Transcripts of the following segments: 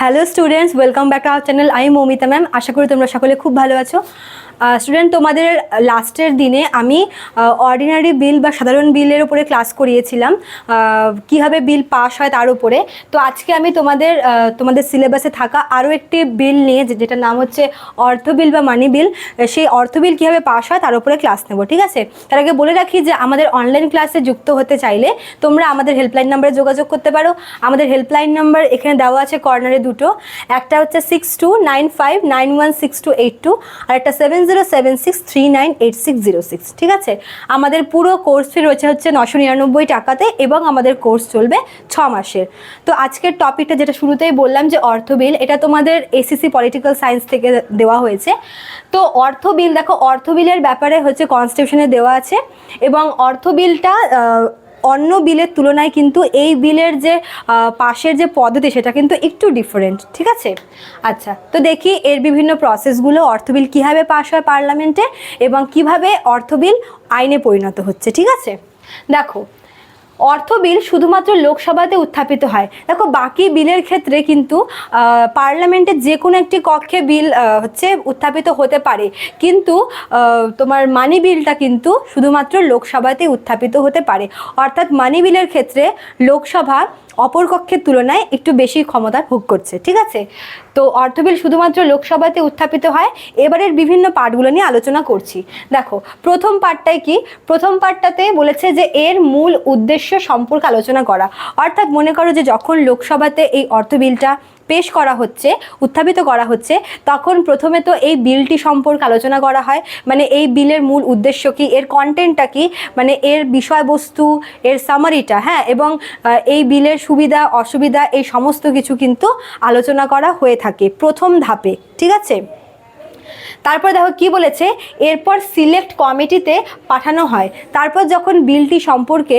Hello students welcome back to our channel আমি Moumita ma'am আশা করি তোমরা সকলে খুব ভালো আছো। স্টুডেন্ট তোমাদের লাস্টের দিনে আমি অর্ডিনারি বিল বা সাধারণ বিলের উপরে ক্লাস করিয়েছিলাম। কীভাবে বিল পাস হয় তার উপরে। তো আজকে আমি তোমাদের তোমাদের সিলেবাসে থাকা আরও একটি বিল নিয়ে, যে- যেটার নাম হচ্ছে অর্থ বিল বা মানি বিল সেই অর্থ বিল কীভাবে পাস হয় তার উপরে ক্লাস নেব, ঠিক আছে? তার আগে বলে রাখি যে, আমাদের অনলাইন ক্লাসে যুক্ত হতে চাইলে তোমরা আমাদের হেল্পলাইন নাম্বারে যোগাযোগ করতে পারো। আমাদের হেল্পলাইন নাম্বার এখানে দেওয়া আছে কর্নারে দুটো। একটা হচ্ছে six two nine five nine one six two eight two আর একটা seven zero seven six three nine eight six zero six ঠিক আছে? আমাদের পুরো কোর্স ফি রয়েছে হচ্ছে নশো নিরানব্বই টাকাতে এবং আমাদের কোর্স চলবে ছ মাসের। তো আজকের টপিকটা যেটা শুরুতেই বললাম যে অর্থ বিল এটা তোমাদের এসিসি পলিটিক্যাল সায়েন্স থেকে দেওয়া হয়েছে। তো অর্থ বিল দেখো, অর্থ বিলের ব্যাপারে হচ্ছে কনস্টিটিউশনে দেওয়া আছে এবং অর্থ বিলটা অন্য বিলের তুলনায় কিন্তু এই বিলের যে পাশের যে পদ্ধতি সেটা কিন্তু একটু ডিফারেন্ট ঠিক আছে? আচ্ছা তো দেখি এর বিভিন্ন প্রসেসগুলো অর্থ বিল কীভাবে পাশ হয় পার্লামেন্টে এবং কীভাবে অর্থ বিল আইনে পরিণত হচ্ছে, ঠিক আছে? দেখো অর্থ বিল শুধুমাত্র লোকসভাতে উত্থাপিত হয়। দেখো, বাকি বিলের ক্ষেত্রে কিন্তু পার্লামেন্টের যে কোনো একটি কক্ষে বিল হচ্ছে উত্থাপিত হতে পারে। কিন্তু তোমার মানি বিলটা কিন্তু শুধুমাত্র লোকসভাতে উত্থাপিত হতে পারে। অর্থাৎ মানি বিলের ক্ষেত্রে লোকসভা অপর কক্ষের তুলনায় একটু বেশি ক্ষমতা ভোগ করছে, ঠিক আছে? তো অর্থ বিল শুধুমাত্র লোকসভাতে উত্থাপিত হয়। এবারের বিভিন্ন পার্টগুলো নিয়ে আলোচনা করছি। দেখো, প্রথম পার্টটাই কি? প্রথম পার্টটাতে বলেছে যে এর মূল উদ্দেশ্য সম্পর্কে আলোচনা করা। অর্থাৎ মনে করো যে যখন লোকসভাতে এই অর্থ বিলটা পেশ করা হচ্ছে, উত্থাপিত করা হচ্ছে, তখন প্রথমে তো এই বিলটি সম্পর্কে আলোচনা করা হয়। মানে এই বিলের মূল উদ্দেশ্য কি? এর কন্টেন্টটা কি? মানে এর বিষয়বস্তু, এর সামারিটা হ্যাঁ? এবং এই বিলের সুবিধা, অসুবিধা, এই সমস্ত কিছু কিন্তু আলোচনা করা হয়ে থাকে প্রথম ধাপে। ঠিক আছে? তারপর দেখো কি বলেছে? এরপর সিলেক্ট কমিটিতে পাঠানো হয়। তারপর যখন বিলটি সম্পর্কে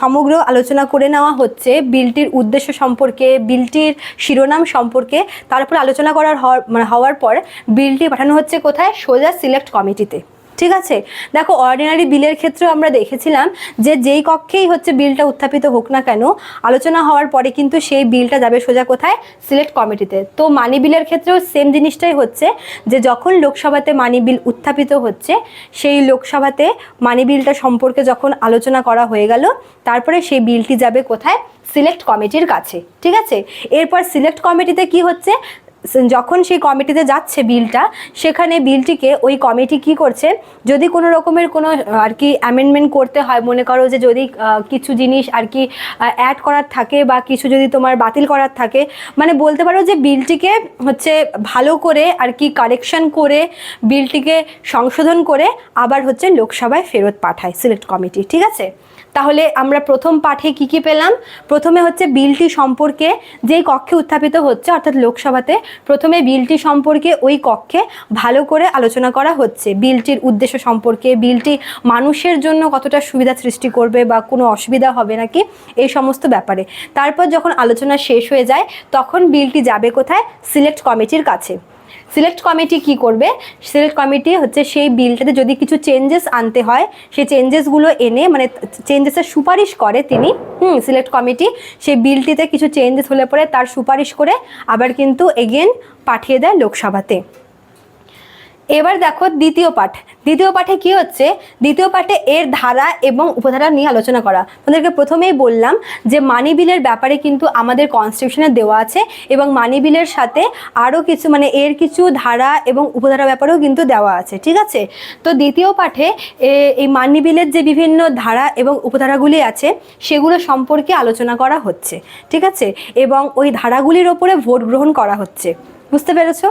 সমগ্র আলোচনা করে নেওয়া হচ্ছে, বিলটির উদ্দেশ্য সম্পর্কে, বিলটির শিরোনাম সম্পর্কে তারপর আলোচনা করার হওয়ার মানে হওয়ার পর বিলটি পাঠানো হচ্ছে কোথায়? সোজা সিলেক্ট কমিটিতে। ঠিক আছে? দেখো অর্ডিনারি বিলের ক্ষেত্রেও আমরা দেখেছিলাম যে যেই কক্ষেই হচ্ছে বিলটা উত্থাপিত হোক না কেন, আলোচনা হওয়ার পরে কিন্তু সেই বিলটা যাবে সোজা কোথায়? সিলেক্ট কমিটিতে তো। মানি বিলের ক্ষেত্রেও সেম জিনিসটাই হচ্ছে যে যখন লোকসভাতে মানি বিল উত্থাপিত হচ্ছে, সেই লোকসভাতে মানি বিলটা সম্পর্কে যখন আলোচনা করা হয়ে গেল, তারপরে সেই বিলটি যাবে কোথায়? সিলেক্ট কমিটির কাছে। ঠিক আছে? এরপর সিলেক্ট কমিটিতে কি হচ্ছে? যখন সেই কমিটিতে যাচ্ছে বিলটা, সেখানে বিলটিকে ওই কমিটি কি করছে? যদি কোনো রকমের কোনো আর কি অ্যামেন্ডমেন্ট করতে হয়, মনে করো যে যদি কিছু জিনিস আর কি অ্যাড করার থাকে বা কিছু যদি তোমার বাতিল করার থাকে মানে বলতে পারো যে বিলটিকে হচ্ছে ভালো করে আর কি কারেকশন করে, বিলটিকে সংশোধন করে আবার হচ্ছে লোকসভায় ফেরত পাঠায় সিলেক্ট কমিটি, ঠিক আছে? তাহলে আমরা প্রথম পাঠে কি কি পেলাম? প্রথমে হচ্ছে বিলটি সম্পর্কে যেই কক্ষে উত্থাপিত হচ্ছে, অর্থাৎ লোকসভাতে প্রথমে বিলটি সম্পর্কে ওই কক্ষে ভালো করে আলোচনা করা হচ্ছে। বিলটির উদ্দেশ্য সম্পর্কে, বিলটি মানুষের জন্য কতটা সুবিধা সৃষ্টি করবে বা কোনো অসুবিধা হবে নাকি, এই সমস্ত ব্যাপারে। তারপর যখন আলোচনা শেষ হয়ে যায়, তখন বিলটি যাবে কোথায়? সিলেক্ট কমিটির কাছে। সিলেক্ট কমিটি কি করবে? সিলেক্ট কমিটি হচ্ছে সেই বিলটাতে যদি কিছু চেঞ্জেস আনতে হয়, সেই চেঞ্জেসগুলো এনে মানে চেঞ্জেসের সুপারিশ করে তিনি, হুম সিলেক্ট কমিটি সেই বিলটিতে কিছু চেঞ্জেস হলে পরে তার সুপারিশ করে আবার কিন্তু এগেন পাঠিয়ে দেয় লোকসভাতে। এবার দেখো দ্বিতীয় পাঠ। দ্বিতীয় পাঠে কি হচ্ছে? দ্বিতীয় পাঠে এর ধারা এবং উপধারা নিয়ে আলোচনা করা। তোমাদেরকে প্রথমেই বললাম যে মানি বিলের ব্যাপারে কিন্তু আমাদের কনস্টিটিউশনে দেওয়া আছে এবং মানি বিলের সাথে আরও কিছু মানে এর কিছু ধারা এবং উপধারা ব্যাপারেও কিন্তু দেওয়া আছে, ঠিক আছে? তো দ্বিতীয় পাঠে এই মানি বিলের যে বিভিন্ন ধারা এবং উপধারাগুলি আছে, সেগুলো সম্পর্কে আলোচনা করা হচ্ছে, ঠিক আছে? এবং ওই ধারাগুলির ওপরে ভোট গ্রহণ করা হচ্ছে। বুঝতে পেরেছ?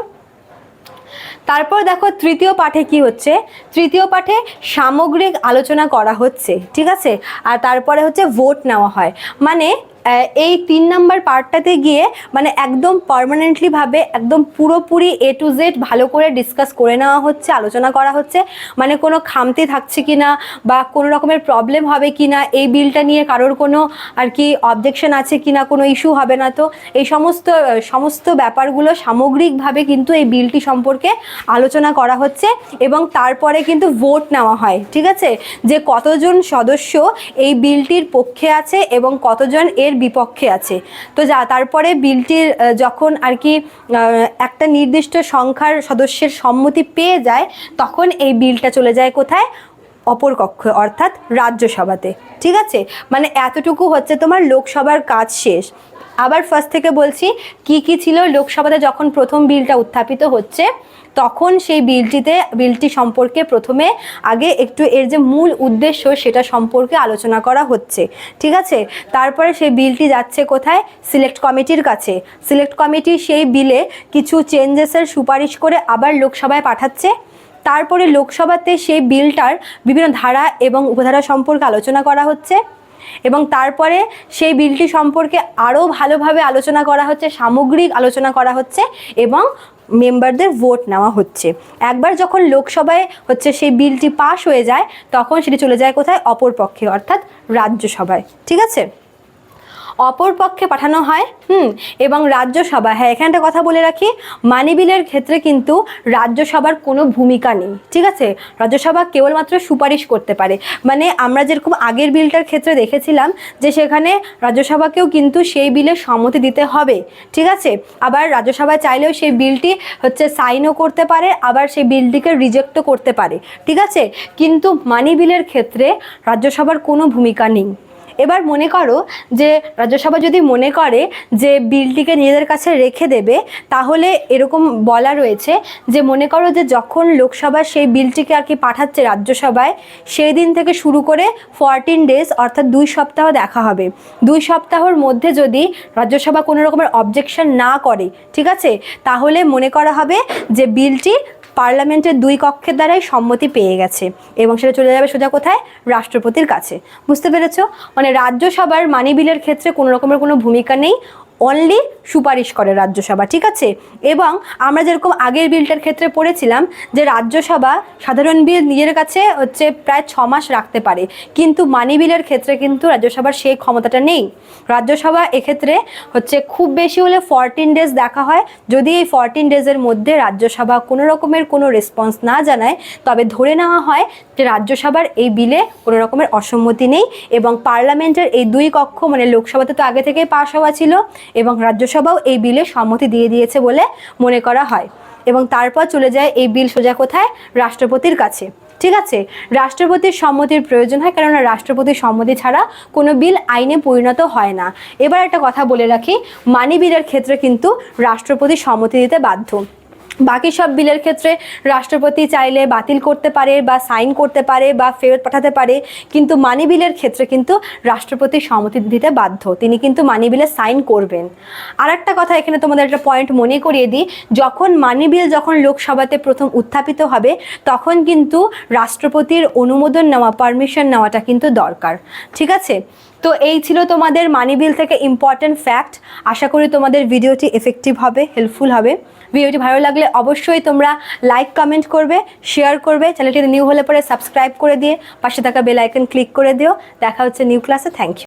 তারপর দেখো তৃতীয় পাঠে কি হচ্ছে? তৃতীয় পাঠে সামগ্রিক আলোচনা করা হচ্ছে, ঠিক আছে? আর তারপরে হচ্ছে ভোট নেওয়া হয়। মানে এই তিন নাম্বার পার্টটাতে গিয়ে মানে একদম পারমানেন্টলিভাবে একদম পুরোপুরি এ টু জেড ভালো করে ডিসকাস করে নেওয়া হচ্ছে, আলোচনা করা হচ্ছে। মানে কোনো খামতি থাকছে কি না বা কোনো রকমের প্রবলেম হবে কি না, এই বিলটা নিয়ে কারোর কোনো আর কি অবজেকশন আছে কি না, কোনো ইস্যু হবে না তো। এই সমস্ত সমস্ত ব্যাপারগুলো সামগ্রিকভাবে কিন্তু এই বিলটি সম্পর্কে আলোচনা করা হচ্ছে এবং তারপরে কিন্তু ভোট নেওয়া হয়, ঠিক আছে? যে কতজন সদস্য এই বিলটির পক্ষে আছে এবং কতজন এর বিপক্ষে আছে। তো যা, তারপরে বিলটির যখন আর কি একটা নির্দিষ্ট সংখ্যার সদস্যের সম্মতি পেয়ে যায়, তখন এই বিলটা চলে যায় কোথায়? অপর কক্ষে, অর্থাৎ রাজ্যসভাতে। ঠিক আছে? মানে এতটুকু হচ্ছে তোমার লোকসভার কাজ শেষ। আবার ফার্স্ট থেকে বলছি, কি কি ছিল লোকসভাতে যখন প্রথম বিলটা উত্থাপিত হচ্ছে, তখন সেই বিলটিতে, বিলটি সম্পর্কে প্রথমে আগে একটু এর যে মূল উদ্দেশ্য সেটা সম্পর্কে আলোচনা করা হচ্ছে, ঠিক আছে? তারপরে সেই বিলটি যাচ্ছে কোথায়? সিলেক্ট কমিটির কাছে। সিলেক্ট কমিটি সেই বিলে কিছু চেঞ্জেসের সুপারিশ করে আবার লোকসভায় পাঠাচ্ছে। তারপরে লোকসভাতে সেই বিলটার বিভিন্ন ধারা এবং উপধারা সম্পর্কে আলোচনা করা হচ্ছে। এবং তারপরে সেই বিলটি সম্পর্কে আরও ভালোভাবে আলোচনা করা হচ্ছে, সামগ্রিক আলোচনা করা হচ্ছে এবং মেম্বারদের ভোট নেওয়া হচ্ছে। একবার যখন লোকসভায় হচ্ছে সেই বিলটি পাশ হয়ে যায়, তখন সেটি চলে যায় কোথায়? অপর পক্ষে, অর্থাৎ রাজ্যসভায়। ঠিক আছে? অপর পক্ষে পাঠানো হয়, হুম, এবং রাজ্যসভা হ্যাঁ এখানে একটা কথা বলে রাখি, মানি বিলের ক্ষেত্রে কিন্তু রাজ্যসভার কোনো ভূমিকা নেই, ঠিক আছে? রাজ্যসভা কেবলমাত্র সুপারিশ করতে পারে। মানে আমরা যেরকম আগের বিলটার ক্ষেত্রে দেখেছিলাম যে সেখানে রাজ্যসভাকেও কিন্তু সেই বিলে সম্মতি দিতে হবে, ঠিক আছে? আবার রাজ্যসভায় চাইলেও সেই বিলটি হচ্ছে সাইনও করতে পারে, আবার সেই বিলটিকে রিজেক্টও করতে পারে, ঠিক আছে? কিন্তু মানি বিলের ক্ষেত্রে রাজ্যসভার কোনো ভূমিকা নেই। এবার মনে করো যে রাজ্যসভা যদি মনে করে যে বিলটিকে নিজেদের কাছে রেখে দেবে, তাহলে এরকম বলা রয়েছে যে মনে করো যে যখন লোকসভা সেই বিলটিকে আর কি পাঠাচ্ছে রাজ্যসভায়, সেই দিন থেকে শুরু করে ফরটিন ডেজ অর্থাৎ দুই সপ্তাহ দেখা হবে। দুই সপ্তাহর মধ্যে যদি রাজ্যসভা কোনো রকমের অবজেকশন না করে, ঠিক আছে? তাহলে মনে করা হবে যে বিলটি পার্লামেন্টের দুই কক্ষের দ্বারাই সম্মতি পেয়ে গেছে এবং সেটা চলে যাবে সোজা কোথায়? রাষ্ট্রপতির কাছে। বুঝতে পেরেছ? মানে রাজ্যসভার মানি বিলের ক্ষেত্রে কোনো রকমের কোনো ভূমিকা নেই। অনলি সুপারিশ করে রাজ্যসভা, ঠিক আছে? এবং আমরা যেরকম আগের বিলটার ক্ষেত্রে পড়েছিলাম যে রাজ্যসভা সাধারণ বিল নিজের কাছে হচ্ছে প্রায় ছ মাস রাখতে পারে। কিন্তু মানি বিলের ক্ষেত্রে কিন্তু রাজ্যসভার সেই ক্ষমতাটা নেই। রাজ্যসভা এক্ষেত্রে হচ্ছে খুব বেশি হলে ফরটিন ডেজ দেখা হয়। যদি এই ফরটিন ডেজের মধ্যে রাজ্যসভা কোনো রকমের কোনো রেসপন্স না জানায়, তবে ধরে নেওয়া হয় যে রাজ্যসভার এই বিলে কোনো রকমের অসম্মতি নেই এবং পার্লামেন্টের এই দুই কক্ষ মানে লোকসভাতে তো আগে থেকেই পাশ হওয়া ছিল এবং রাজ্যসভাও এই বিলে সম্মতি দিয়ে দিয়েছে বলে মনে করা হয়। এবং তারপর চলে যায় এই বিল সোজা কোথায়? রাষ্ট্রপতির কাছে। ঠিক আছে, রাষ্ট্রপতির সম্মতির প্রয়োজন হয় কেননা রাষ্ট্রপতির সম্মতি ছাড়া কোনো বিল আইনে পরিণত হয় না। এবার একটা কথা বলে রাখি মানি বিলের ক্ষেত্রে কিন্তু রাষ্ট্রপতি সম্মতি দিতে বাধ্য। বাকি সব বিলের ক্ষেত্রে রাষ্ট্রপতি চাইলে বাতিল করতে পারে বা সাইন করতে পারে বা ফেরত পাঠাতে পারে, কিন্তু মানি বিলের ক্ষেত্রে কিন্তু রাষ্ট্রপতি সম্মতি দিতে বাধ্য। তিনি কিন্তু মানি বিলে সাইন করবেন। আর একটা কথা এখানে তোমাদের একটা পয়েন্ট মনে করিয়ে দিই। যখন মানি বিল যখন লোকসভাতে প্রথম উত্থাপিত হবে, তখন কিন্তু রাষ্ট্রপতির অনুমোদন নেওয়া পারমিশন নেওয়াটা কিন্তু দরকার। ঠিক আছে? তো এই ছিল তোমাদের মানি বিল থেকে ইম্পর্ট্যান্ট ফ্যাক্ট আশা করি তোমাদের ভিডিওটি এফেক্টিভ হবে হেল্পফুল হবে। ভিডিওটি ভালো লাগলে অবশ্যই তোমরা লাইক কমেন্ট করবে শেয়ার করবে চ্যানেলটি নিউ হলে পরে সাবস্ক্রাইব করে দিয়ে পাশে থাকা বেল আইকন ক্লিক করে দিও। দেখা হচ্ছে নিউ ক্লাসে থ্যাংক ইউ